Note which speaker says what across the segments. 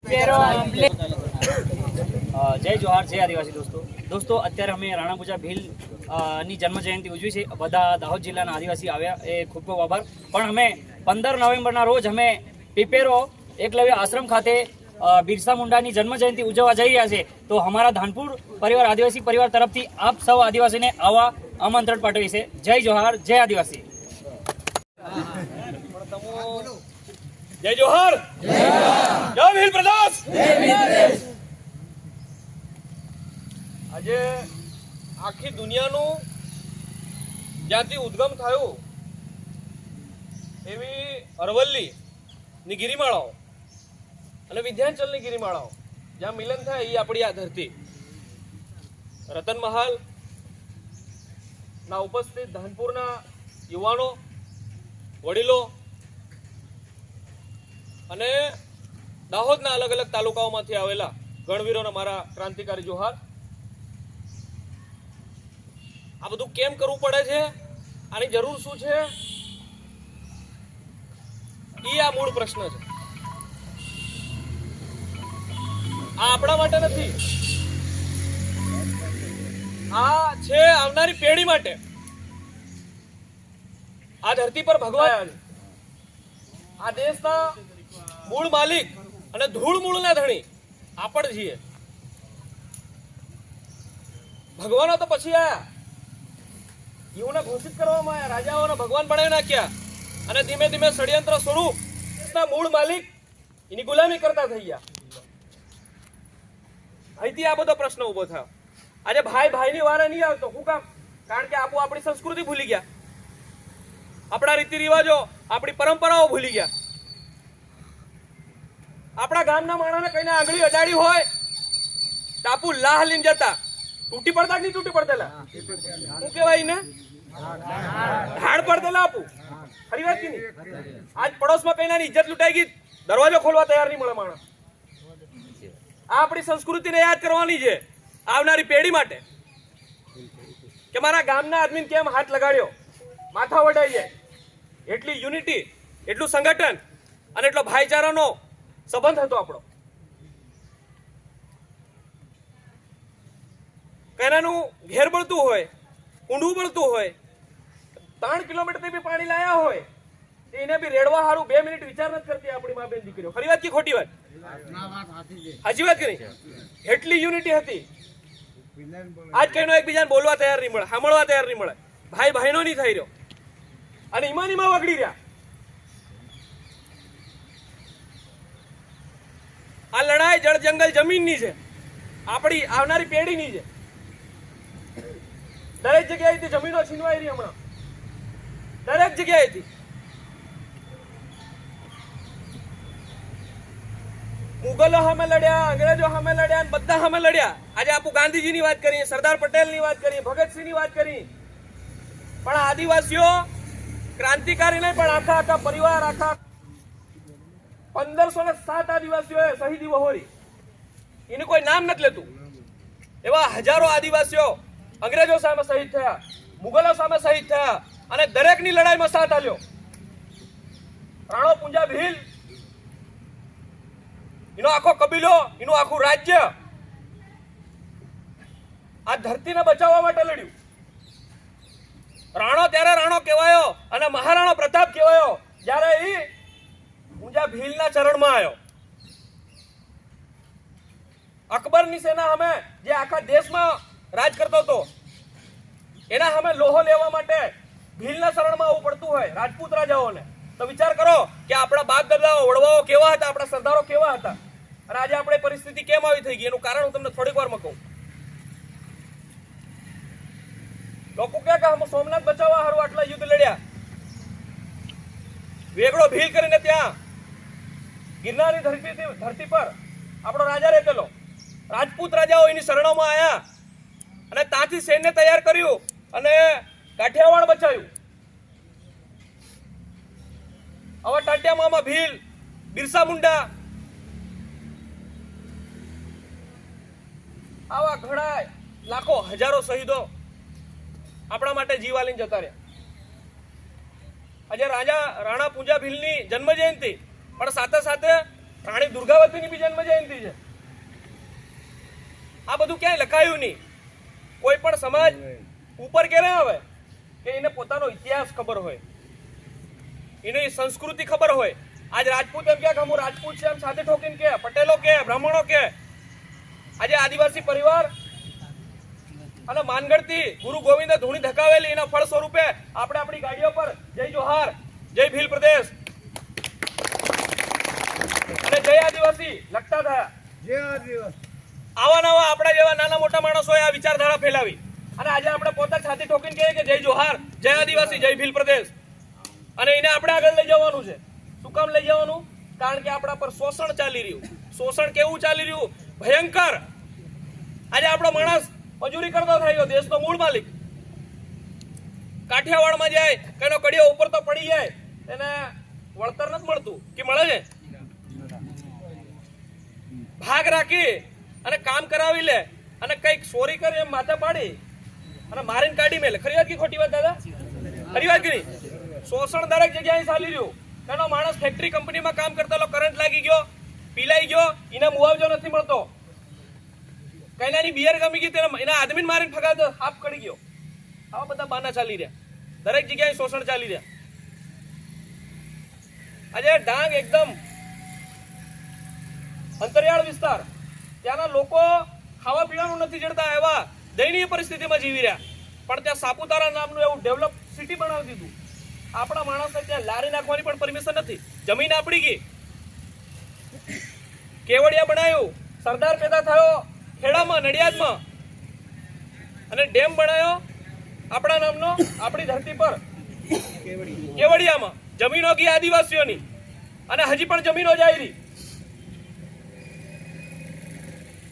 Speaker 1: જય જોહાર જય આદિવાસી દોસ્તો. દોસ્તો, અત્યારે અમે રાણાપુજા ભીલની જન્મ જયંતિ ઉજવી છે. બધા દાહોદ જિલ્લાના આદિવાસી આવ્યા. એ ખૂબ ખૂબ આભાર. પણ અમે પંદર નવેમ્બરના રોજ અમે પીપેરો એકલવ્ય આશ્રમ ખાતે બિરસા મુંડાની જન્મ જયંતિ ઉજવવા જઈ રહ્યા છે. તો અમારા ધાનપુર પરિવાર, આદિવાસી પરિવાર તરફથી આપ સૌ આદિવાસીને આવા આમંત્રણ પાઠવી છે જય જોહાર, જય આદિવાસી.
Speaker 2: જય જોહર. જય ભીલ પ્રદાસ આજે આખી દુનિયાનું જ્યાંથી ઉદ્ગમ થયું, એવી અરવલ્લી ની ગિરિમાળાઓ અને વિધ્યાંચલની ગિરિમાળાઓ, જ્યાં મિલન થાય એ આપણી આ ધરતી. રતન મહાલ ના ઉપસ્થિત ધાનપુરના યુવાનો, વડીલો અને દાહોદના અલગ અલગ તાલુકાઓમાંથી આવેલા ગણવીરોના મારા ક્રાંતિકારી જોહાર. આ બધું કેમ કરવું પડે છે? આની જરૂર શું છે? ઈ આ મૂળ પ્રશ્ન છે. આ આપણા માટે નથી. આ છે આવનારી પેઢી માટે. આ ધરતી પર ભગવાન આ દેશના મૂળ માલિક અને ધૂળ મૂળના ધણી. આપણ છીએ. ભગવાનો તો પછી આયા યુવને ઘોષિત કરવામાં આવ્યા. રાજાઓને ભગવાન બનાવી નાખ્યા. અને ધીમે ધીમે ષડયંત્ર સ્વરૂપ મૂળ માલિક એની ગુલામી કરતા થઈ ગયા. અહીંથી આ બધો પ્રશ્ન ઊભો થયો. આજે ભાઈ ભાઈની વારે નહીં આવતો. શું કામ? કારણ કે આપો આપણી સંસ્કૃતિ ભૂલી ગયા. આપણા રીતિ રિવાજો આપણી પરંપરાઓ ભૂલી ગયા. આપણા ગામના માણસને કઈને આંગળી અડાડી હોય, ટાપુ લાહ લઈને જતા. તૂટી પડતા કે નહીં તૂટી પડતેલા? શું કહેવાય ને ઢાળ પડતેલા આપું. ખરી વાત કે નહીં? આજ પડોશમાં કઈ નાની ઇજ્જત લૂંટાઈ ગઈ. દરવાજો ખોલવા તૈયાર નહીં મળે માણસ. આ આપણી સંસ્કૃતિને યાદ કરવાની છે આવનારી પેઢી માટે. કે મારા ગામના આદમીને કેમ હાથ લગાડ્યો? માથા વડાઈ જાય. એટલી યુનિટી, એટલું સંગઠન અને એટલો ભાઈચારાનો સંબંધ હતો આપણો. પહેલાનું ઘેર બળતું હોય ઊંડું બળતું હોય ત્રણ કિલોમીટર બી પાણી લાયા હોય એને બી રેડવા હારું બે મિનિટ વિચાર નથી કરતી આપણી મા બેન દીકરીઓ. ખરી વાત કે ખોટી વાત? સાચી વાત કરી? એટલી યુનિટી હતી. આજ કઈનો એકબીજાને બોલવા તૈયાર નહીં મળે સાંભળવા તૈયાર નહીં મળે. ભાઈ ભાઈનો નહીં થઈ રહ્યો. અને ઈમાન ઈમાં વગડી રહ્યા. આ લડાઈ જળ જંગલ જમીનની છે. આપણી આવનારી પેઢીની છે. દરેક જગ્યાએથી જમીનો છીનવાઈ રહી હમણાં. દરેક જગ્યાએથી. મુગલો સામે લડ્યા, અંગ્રેજો સામે લડ્યા બધા સામે લડ્યા. આજે આપણું ગાંધીજીની વાત કરીએ, સરદાર પટેલની વાત કરીએ, ભગતસિંહની વાત કરીએ. પણ આદિવાસીઓ ક્રાંતિકારી નહીં, પણ આખા આખા પરિવાર આખા પંદરસો ને સાત આદિવાસીઓએ શહીદી વહોરી. એનું કોઈ નામ નથી લેતું. એવા હજારો આદિવાસીઓ અંગ્રેજો સામે શહીદ થયા, મુગલો સામે શહીદ થયા અને દરેકની લડાઈમાં સાથ આલ્યો રાણો પુંજાબ હિલ, એનો આખો કબીલો, એનું આખું રાજ્ય આ ધરતીને બચાવવા માટે લડ્યું. રાણો ત્યારે રાણો કહેવાયો અને મહારાણો પ્રતાપ કહેવાયો. જ્યારે એ ઊંઝા ભીલના ચરણમાં આવ્યો. અકબરની સેના અમે જે આખા દેશમાં રાજ કરતો હતો, એના સામે લોહો લેવા માટે ભીલના શરણમાં આવવું પડતું હોય રાજપૂત રાજાઓને. તો વિચાર કરો કે આપણા બાપ દાદાઓ વડવાઓ કેવા હતા, આપણા સરદારો કેવા હતા? અને આજે આપણે પરિસ્થિતિ કેમ આવી થઈ ગઈ? એનું કારણ હું તમને થોડીક વારમાં કહું લોકો કે અમે સોમનાથ બચાવવા હારું આટલા યુદ્ધ લડ્યા. વેગડો ભીલ કરીને ત્યાં ગિરનારની ધરતી ધરતી પર આપણો રાજા રહેલો રાજપૂત રાજાઓ એની શરણોમાં આવ્યા અને ત્યાંથી સૈન્ય તૈયાર કર્યું અને કાઠિયાવાડ બચાવ્યું. હવે ટાટિયા ભીલ, બિરસા મુંડા, આવા ઘણા લાખો હજારો શહીદો આપણા માટે જીવ જતા રહ્યા. આજે રાજા રાણા પૂંજા ભીલની જન્મ જયંતિ પણ સાથે સાથે રાણી દુર્ગાવતીની બી જન્મ જયંતિ છે. આ બધું ક્યાંય લખાયું નહીં. કોઈ પણ સમાજ ઉપર ક્યારે આવે કે એને પોતાનો ઇતિહાસ ખબર હોય. એની સંસ્કૃતિ ખબર હોય. આજ રાજપૂત એમ કે હું રાજપૂત છે એમ સાથે ઠોકીને કે, પટેલો કે, બ્રાહ્મણો કે. આજે આદિવાસી પરિવાર અને માનગઢથી ગુરુ ગોવિંદ ધૂણી ધકાવેલી એના ફળ સ્વરૂપે આપણે આપણી ગાડીઓ પર જય જોહાર, જય ભીલ પ્રદેશ. અને જય આદિવાસી લખતા થયા આવા નવા આપણા જેવા નાના મોટા માણસોએ આ વિચારધારા ફેલાવી. અને આજે આપણે પોતા છાતી ઠોકીને કહીએ કે જય જોહાર જય આદિવાસી જય ભીલ પ્રદેશ. અને એને આપણે આગળ લઈ જવાનું છે. શું કામ લઈ જવાનું? કારણ કે આપણા પર શોષણ ચાલી રહ્યું. શોષણ કેવું ચાલી રહ્યું? ભયંકર. આજે આપણો માણસ મજૂરી કરતો થઈ દેશનો મૂળ માલિક. કાઠિયાવાડમાં જાય કઈનો કડિયો ઉપર તો પડી જાય એને વળતર નથી મળતું. કે મળે છે? ભાગ રાખી અને કામ કરાવી લે અને કંઈક ચોરી કરી એમ માથે પાડી અને મારીને કાઢી મેલે. ખરી વાત કે ખોટી વાત, દાદા? ખરી વાત કરી? શોષણ દરેક જગ્યાએ ચાલી રહ્યું. તેનો માણસ ફેક્ટરી કંપનીમાં કામ કરતા કરંટ લાગી ગયો, પીલાઈ ગયો, એને મુઆવજો નથી મળતો. કૈલાની બિયર ગમી ગઈ તેના એના આદમીને મારીને ફગાતો હાફ કરી ગયો. આવા બધા બાના ચાલી રહ્યા. દરેક જગ્યાએ શોષણ ચાલી રહ્યા. આજે ડાંગ એકદમ અંતરિયાળ વિસ્તાર. ત્યાંના લોકો ખાવા પીવાનું નથી જડતા એવા દયનીય પરિસ્થિતિમાં જીવી રહ્યા. પણ ત્યાં સાપુતારા નામનું એવું ડેવલપ સિટી બનાવી દીધું. આપણા માણસને ત્યાં લારી નાખવાની પણ પરમિશન નથી. જમીન આપણી ગઈ. કેવડિયા બનાવ્યું સરદાર પેદા થયો ખેડામાં, નડિયાદમાં. અને ડેમ બનાવ્યો આપણા નામનો, આપણી ધરતી પર. કેવડિયામાં. જમીનો ગઈ આદિવાસીઓની. અને હજી પણ જમીનો જાય રહી.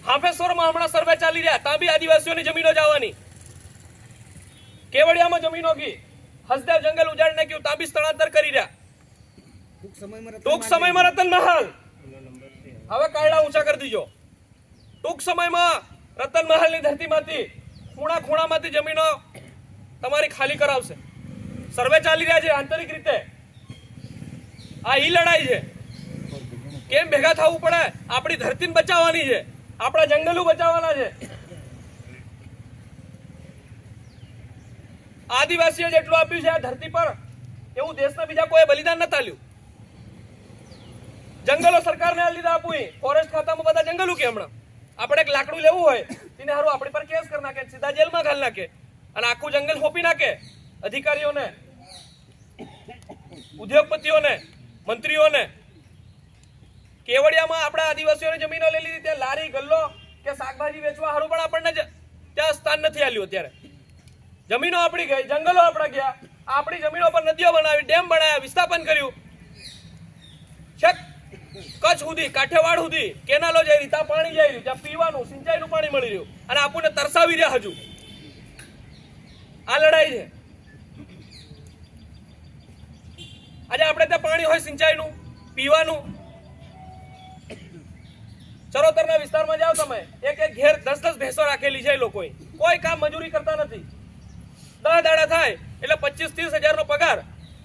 Speaker 2: હાફેશ્વરમાં હમણાં સર્વે ચાલી રહ્યા. ત્યાં બી આદિવાસીઓની જમીનો જવાની. કેવડિયામાં જમીનો ગઈ. હસદેવ જંગલ ઉજાડ નાખ્યું. ત્યાં બી સ્થળાંતર કરી રહ્યા. ટૂંક સમયમાં રતન મહાલ. હવે કાયડા ઊંચા કરી દીજો. ટૂંક સમયમાં રતન મહાલની ધરતીમાંથી ખૂણા ખૂણામાંથી જમીનો તમારી ખાલી કરાવશે. સર્વે ચાલી રહ્યા છે આંતરિક રીતે. આ ઈ લડાઈ છે. કેમ ભેગા થવું પડે? આપણી ધરતીને બચાવવાની છે. આપણા જંગલો બચાવવાના છે. આદિવાસીઓ જેટલું આપ્યું છે આ ધરતી પર, એવું દેશના બીજા કોઈ બલિદાન નતા આલ્યું જંગલો સરકારને આ લીધા આપવું ફોરેસ્ટ ખાતામાં બધા જંગલો કે હમણાં. આપણે એક લાકડું લેવું હોય, તેને હારું આપણી પર કેસ કરી નાખે, સીધા જેલમાં ઘાલ નાખે. અને આખું જંગલ હોપી નાખે. અધિકારીઓને, ઉદ્યોગપતિઓને, મંત્રીઓને કેવડિયામાં આપણા આદિવાસીઓની જમીનો લઈ લીધી, ત્યાં લારી, ગલ્લો કે શાકભાજી વેચવા હારું પણ આપણને ત્યાં સ્થાન નથી આલ્યું અત્યારે. જમીનો આપણી ગઈ, જંગલો આપણા ગયા, આપણી જમીનો પર નદીઓ બનાવી, ડેમ બનાવ્યા, વિસ્થાપન કર્યું. છેક, કચ્છ સુધી, કાઠિયાવાડ સુધી, કેનાલો જઈ રહી ત્યાં પાણી જઈ રહ્યું ત્યાં પીવાનું, સિંચાઈનું પાણી મળી રહ્યું. અને આપણને તરસાવી રહ્યા હજુ. આ લડાઈ છે. આજે આપણે ત્યાં પાણી હોય સિંચાઈનું, પીવાનું ચરોતરના વિસ્તારમાં જાઓ તમે. એક એક ઘેર દસ દસ ભેંસો રાખેલી છે લોકોએ. કોઈ કામ મજૂરી કરતા નથી. દસ દાડા થાય એટલે પચીસ ત્રીસ હજારનો પગાર.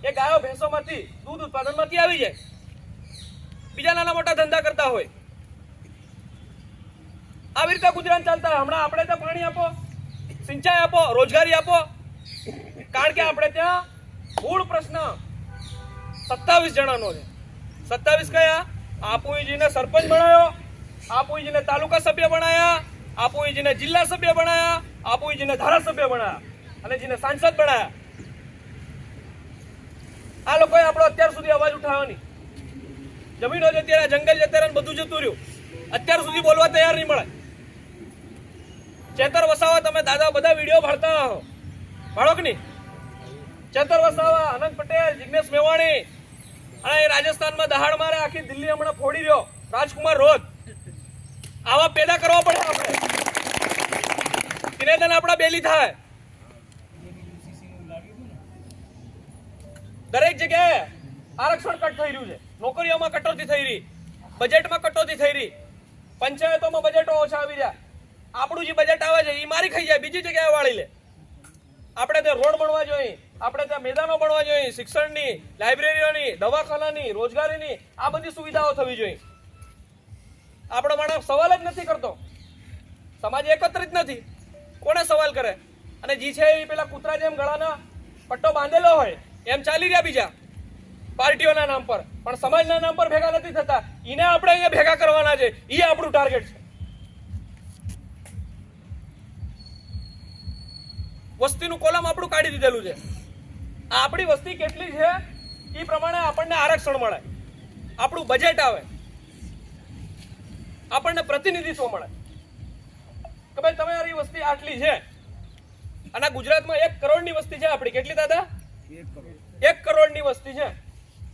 Speaker 2: એ ગાયો ભેંસોમાંથી દૂધ ઉત્પાદનમાંથી આવી જાય. બીજા નાના મોટા ધંધા કરતા હોય. આવી રીતે ગુજરાત ચાલતા હમણાં આપણે ત્યાં પાણી આપો, સિંચાઈ આપો, રોજગારી આપો. કારણ કે આપણે ત્યાં મૂળ પ્રશ્ન સત્તાવીસ જણાનો છે. સત્તાવીસ કયા? આપુજીને સરપંચ બનાવ્યો આપુજીને તાલુકા સભ્ય બનાયા, આપુજીને જિલ્લા સભ્ય બનાયા, આપુજીને ધારાસભ્ય બનાયા અને જીને સાંસદ બનાયા. આ લોકોએ આપણો અત્યાર સુધી અવાજ ઉઠાવવાની. જમીનો જતી રહ્યા જંગલ જતા બધું જતું રહ્યું. અત્યાર સુધી બોલવા તૈયાર નહીં મળે. ચેતર વસાવા તમે દાદા બધા વીડિયો ભરતા હો. ભાળો કે નહીં? ચેતર વસાવા આનંદ પટેલ, જિગ્નેશ મેવાણી. અને રાજસ્થાનમાં દહાડ મારે આખી દિલ્હી હમણાં ફોડી રહ્યો. રાજકુમાર રોજ. આવા પેદા કરવા પડે આપણે. દિને આપણા બેલી થાય. દરેક જગ્યાએ આરક્ષણ કટ થઈ રહ્યું છે. નોકરીઓમાં કટોતી થઈ રહી. બજેટમાં કટોતી થઈ રહી. પંચાયતોમાં બજેટો ઓછા આવી રહ્યા. આપણું જે બજેટ આવે છે એ મારી ખાઈ જાય, બીજી જગ્યાએ વાળી લે. આપણે ત્યાં રોડ બનવા જોઈએ, આપણે ત્યાં મેદાનો બનવા જોઈએ, શિક્ષણની, લાઇબ્રેરીઓની, દવાખાનાની, રોજગારીની, આ બધી સુવિધાઓ થવી જોઈએ. બાપ સવાલ જ નથી કરતો. સમાજ એકત્રિત નથી. કોને સવાલ કરે? અને જી છે એ પેલા કૂતરા જેમ ગળાના પટ્ટો બાંધેલો હોય, એમ ચાલી રહ્યા બીજા પાર્ટીઓના નામ પર. પણ સમાજના નામ પર ભેગા નથી થતા. એને આપણે અહીંયા ભેગા કરવાના છે. એ આપણું ટાર્ગેટ છે. વસ્તીનું કોલમ આપણું કાઢી દીધેલું છે. આપણી વસ્તી કેટલી છે? એ પ્રમાણે આપણને આરક્ષણ મળે. આપણું બજેટ આવે. આપણને પ્રતિનિધિત્વ મળે. કે ભાઈ તમારી વસ્તી આટલી છે. અને ગુજરાતમાં એક કરોડની વસ્તી છે આપણી. કેટલી દાદા? એક કરોડની વસ્તી છે.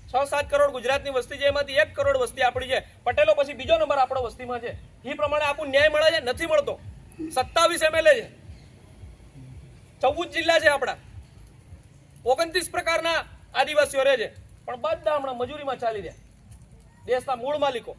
Speaker 2: છ, સાત કરોડ ગુજરાતની વસ્તી છે. એમાંથી એક કરોડ વસ્તી આપણી છે. પટેલો પછી બીજો નંબર આપણો વસ્તીમાં છે. એ પ્રમાણે આપણું ન્યાય મળે છે? નથી મળતો. સત્તાવીસ એમએલએ છે. ચૌદ જિલ્લા છે આપણા. ઓગણત્રીસ પ્રકારના આદિવાસીઓ રહે છે. પણ બધા હમણાં મજૂરીમાં ચાલી રહ્યા. દેશના મૂળ માલિકો.